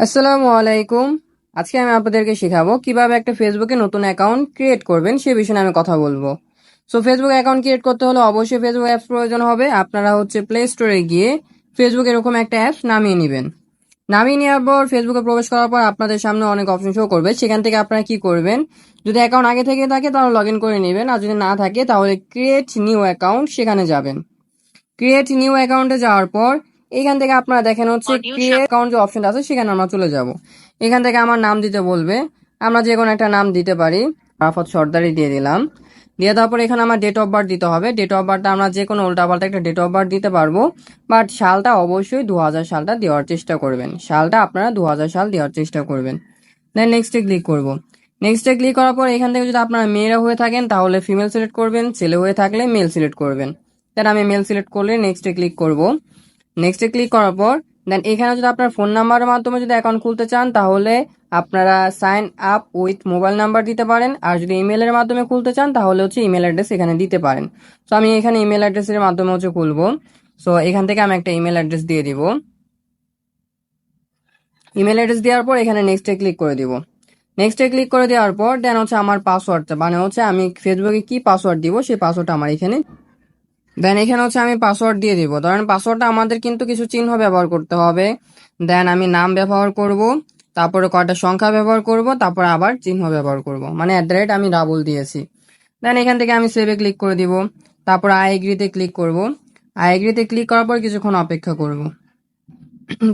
আসসালামু আলাইকুম। আজকে আমি আপনাদেরকে শেখাবো কীভাবে একটা ফেসবুকে নতুন অ্যাকাউন্ট ক্রিয়েট করবেন, সে বিষয়ে আমি কথা বলব। সো ফেসবুক অ্যাকাউন্ট ক্রিয়েট করতে হলে অবশ্যই ফেসবুক অ্যাপস প্রয়োজন হবে। আপনারা হচ্ছে প্লে স্টোরে গিয়ে ফেসবুক এরকম একটা অ্যাপস নামিয়ে নেবেন। নামিয়ে নেওয়ার পর ফেসবুকে প্রবেশ করার পর আপনাদের সামনে অনেক অপশন শো করবে। সেখান থেকে আপনারা কি করবেন? যদি অ্যাকাউন্ট আগে থেকে থাকে তাহলে লগ করে নেবেন। আর যদি না থাকে তাহলে ক্রিয়েট নিউ অ্যাকাউন্ট সেখানে যাবেন। ক্রিয়েট নিউ অ্যাকাউন্টে যাওয়ার পর এখান থেকে আপনারা দেখেন হচ্ছে ক্রিয়েট অ্যাকাউন্ট যে অপশন আছে সেখানে আমরা চলে যাব। এখান থেকে আমার নাম দিতে বলবে। আমরা যে কোনো একটা নাম দিতে পারি। আরাফত সর্দারি দিয়ে দিলাম। দিয়ে দেওয়ার পর এখানে আমার ডেট অফ বার্থ দিতে হবে। ডেট অফ বার্থটা আমরা যে কোনো উল্টাপাল্টা একটা ডেট অফ বার্থ দিতে পারব। বাট সালটা অবশ্যই দু হাজার সালটা দেওয়ার চেষ্টা করবেন। সালটা আপনারা দু হাজার সাল দেওয়ার চেষ্টা করবেন। দেন নেক্সটে ক্লিক করব। নেক্সটে ক্লিক করার পর এখান থেকে যদি আপনারা মেয়েরা হয়ে থাকেন তাহলে ফিমেল সিলেক্ট করবেন। ছেলে হয়ে থাকলে মেল সিলেক্ট করবেন। দেন আমি মেল সিলেক্ট করলে নেক্সটে ক্লিক করব। নেক্সটে ক্লিক করার পর দেন এখানে যদি আপনার ফোন নাম্বারের মাধ্যমে যদি অ্যাকাউন্ট খুলতে চান, তাহলে আপনারা sign up with mobile number দিতে পারেন। আর যদি ইমেলের মাধ্যমে খুলতে চান, তাহলে হচ্ছে ইমেল অ্যাড্রেস এখানে দিতে পারেন। সো আমি এখানে ইমেল অ্যাড্রেসের মাধ্যমে হচ্ছে খুলবো। সো এখান থেকে আমি একটা ইমেল অ্যাড্রেস দিয়ে দিব। ইমেল অ্যাড্রেস দেওয়ার পর এখানে নেক্সটে ক্লিক করে দিব। নেক্সটে ক্লিক করে দেওয়ার পর দেন হচ্ছে আমার পাসওয়ার্ডটা মানে হচ্ছে আমি ফেসবুকে কি পাসওয়ার্ড দিব, সেই পাসওয়ার্ডটা আমার এখানে দেন এখানে হচ্ছে আমি পাসওয়ার্ড দিয়ে দিব। ধরেন পাসওয়ার্ডটা আমাদের কিন্তু কিছু চিহ্ন ব্যবহার করতে হবে। দেন আমি নাম ব্যবহার করব তারপরে কয়টা সংখ্যা ব্যবহার করব তারপরে আবার চিহ্ন ব্যবহার করব। মানে অ্যাট দ্য রেট আমি ডাবল দিয়েছি। দেন এখান থেকে আমি সেভে ক্লিক করে দিব। তারপর আই এগ্রিতে ক্লিক করব। আই এগ্রিতে ক্লিক করার পর কিছুক্ষণ অপেক্ষা করব।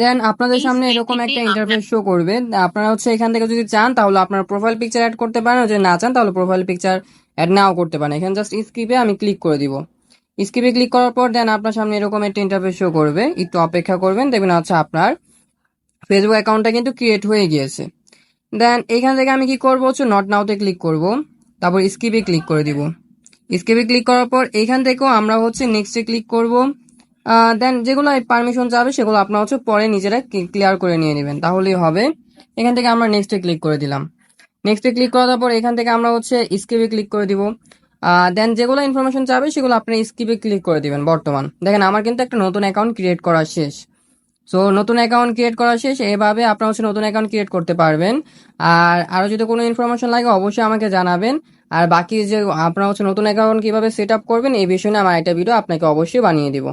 দেন আপনাদের সামনে এরকম একটা ইন্টারফেস শো করবে। আপনারা হচ্ছে এখান থেকে যদি চান তাহলে আপনার প্রোফাইল পিকচার অ্যাড করতে পারেন। যদি না চান তাহলে প্রোফাইল পিকচার অ্যাড নাও করতে পারেন। এখানে জাস্ট স্কিপে আমি ক্লিক করে দিব। স্কিপে ক্লিক করার পর দেন আপনার সামনে এরকম একটা ইন্টারফেস শো করবে। একটু অপেক্ষা করবেন, দেখবেন হচ্ছে আপনার ফেসবুক অ্যাকাউন্টটা কিন্তু ক্রিয়েট হয়ে গিয়েছে। দেন এখান থেকে আমি কি করব? হচ্ছে নট নাওতে ক্লিক করব। তারপর স্কিপে ক্লিক করে দিব। স্কিপে ক্লিক করার পর এখান থেকেও আমরা হচ্ছে নেক্সটে ক্লিক করব। দেন যেগুলো পারমিশন চাবে সেগুলো আপনার হচ্ছে পরে নিজেরা ক্লিয়ার করে নিয়ে নেবেন। তাহলেই হবে। এখান থেকে আমরা নেক্সটে ক্লিক করে দিলাম। নেক্সটে ক্লিক করার পর এখান থেকে আমরা হচ্ছে স্কিপে ক্লিক করে দিব। দেন যেগুলো ইনফরমেশন চাবে, সেগুলো আপনি স্কিপে ক্লিক করে দিবেন বর্তমান। দেখেন, আমার কিন্তু একটা নতুন অ্যাকাউন্ট ক্রিয়েট করা শেষ। সো নতুন অ্যাকাউন্ট ক্রিয়েট করা শেষ, এভাবে আপনার হচ্ছে নতুন অ্যাকাউন্ট ক্রিয়েট করতে পারবেন। আর আরও যদি কোনো ইনফরমেশন লাগে, অবশ্যই আমাকে জানাবেন। আর বাকি যে, আপনার হচ্ছে নতুন অ্যাকাউন্ট কীভাবে সেট আপ করবেন, এই বিষয়ে আমার একটা ভিডিও আপনাকে অবশ্যই বানিয়ে দিব।